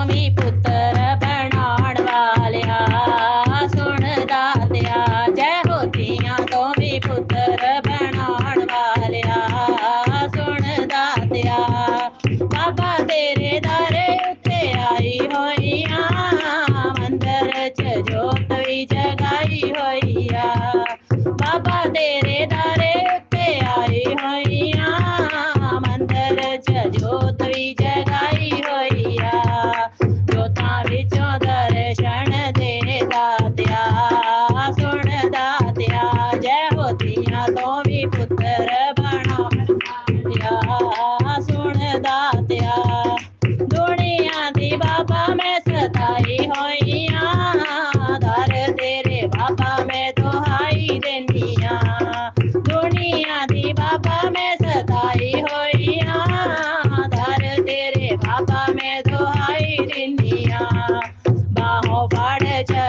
स्वामी पुत्र बनाण वालिया, सुन दातिया, जय हो तिया स्वामी पुत्र बनाण वालिया, सुन दातिया। बाबा तेरे दारे उत्ते आई होइया, मंदिर च जोत भी दारे उत्ते आई मंदिर च जोत भी बाबा मैं तो दोहाई देनिया। दुनिया दी बाबा मैं सताई हो धर तेरे बाबा मैं तो दोहाई देनिया। बाहों बाड़